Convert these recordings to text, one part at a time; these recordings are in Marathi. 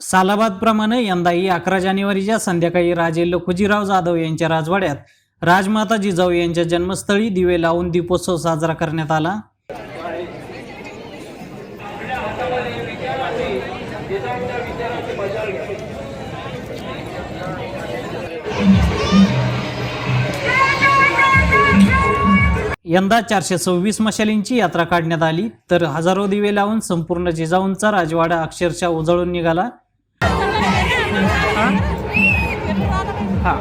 सालाबादप्रमाणे यंदाही अकरा जानेवारीच्या संध्याकाळी राजे लखुजीराव जाधव यांच्या राजवाड्यात राजमाता जिजाऊ यांच्या जन्मस्थळी दिवे लावून दीपोत्सव साजरा करण्यात आला. यंदा चारशे सव्वीस मशालींची यात्रा काढण्यात आली तर हजारो दिवे लावून संपूर्ण जिजाऊंचा राजवाडा अक्षरशः उजळून निघाला. हा.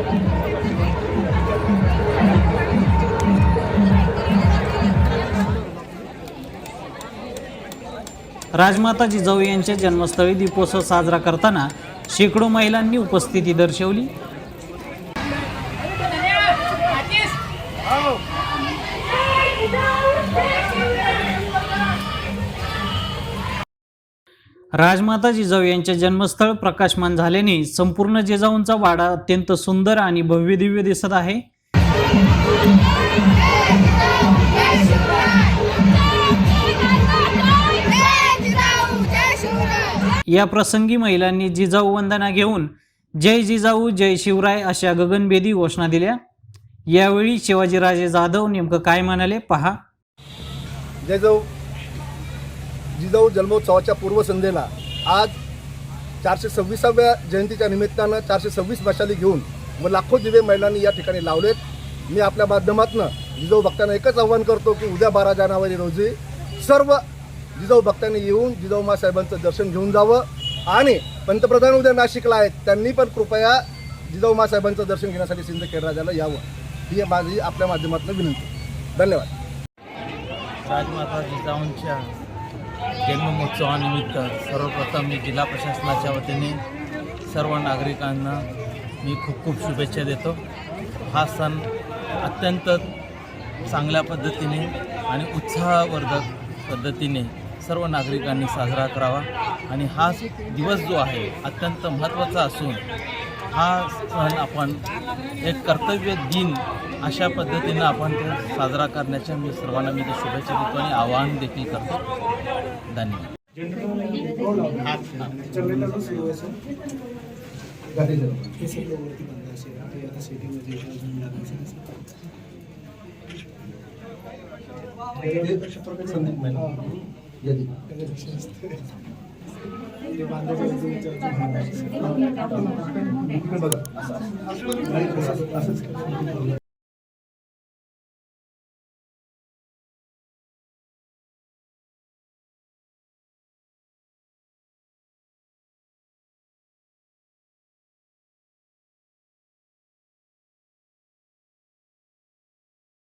राजमाता जिजाऊ यांच्या जन्मस्थळी दीपोत्सव साजरा करताना शेकडो महिलांनी उपस्थिती दर्शवली. राजमाता जिजाऊ यांचे जन्मस्थळ प्रकाशमान झाल्याने संपूर्ण जिजाऊंचा वाडा अत्यंत सुंदर आणि भव्य दिव्य दिसत आहे. या प्रसंगी महिलांनी जिजाऊ वंदना घेऊन जय जिजाऊ जय शिवराय अशा गगनभेदी घोषणा दिल्या. यावेळी शिवाजीराजे जाधव नेमकं काय म्हणाले पहा. जिजाऊ जिजाऊ जन्मोत्सवाच्या पूर्वसंध्येला आज चारशे सव्वीसाव्या जयंतीच्या निमित्तानं चारशे सव्वीस मशाली घेऊन व लाखो दिवे महिलांनी या ठिकाणी लावलेत. मी आपल्या माध्यमातून जिजाऊ भक्तांना एकच आव्हान करतो की उद्या बारा जानेवारी रोजी सर्व जिजाऊ भक्तांनी येऊन जिजाऊ मासाहेबांचं दर्शन घेऊन जावं. आणि पंतप्रधान उद्या नाशिकला आहेत त्यांनी पण कृपया जिजाऊ मासाहेबांचं दर्शन घेण्यासाठी सिंदखेड राजाला यावं. ही माझी आपल्या माध्यमातून विनंती. धन्यवाद. राजमाता जिजाऊंच्या जन्ममहोत्सवानिमित्त सर्वप्रथम मी जिल्हा प्रशासनाच्या वतीने सर्व नागरिकांना मी खूप खूप शुभेच्छा देतो. हा सण अत्यंत चांगल्या पद्धतीने आणि उत्साहवर्धक पद्धतीने सर्व नागरिकांनी साजरा करावा. आणि हा दिवस जो आहे अत्यंत महत्त्वाचा असून हा सण अपन एक कर्तव्य दिन अशा पद्धति अपन तो साजरा करण्याच्या मी सर्वान मैं तो शुभेच्छा देतो आणि आवाहन देखी करते. धन्यवाद. संदीप बघा असंच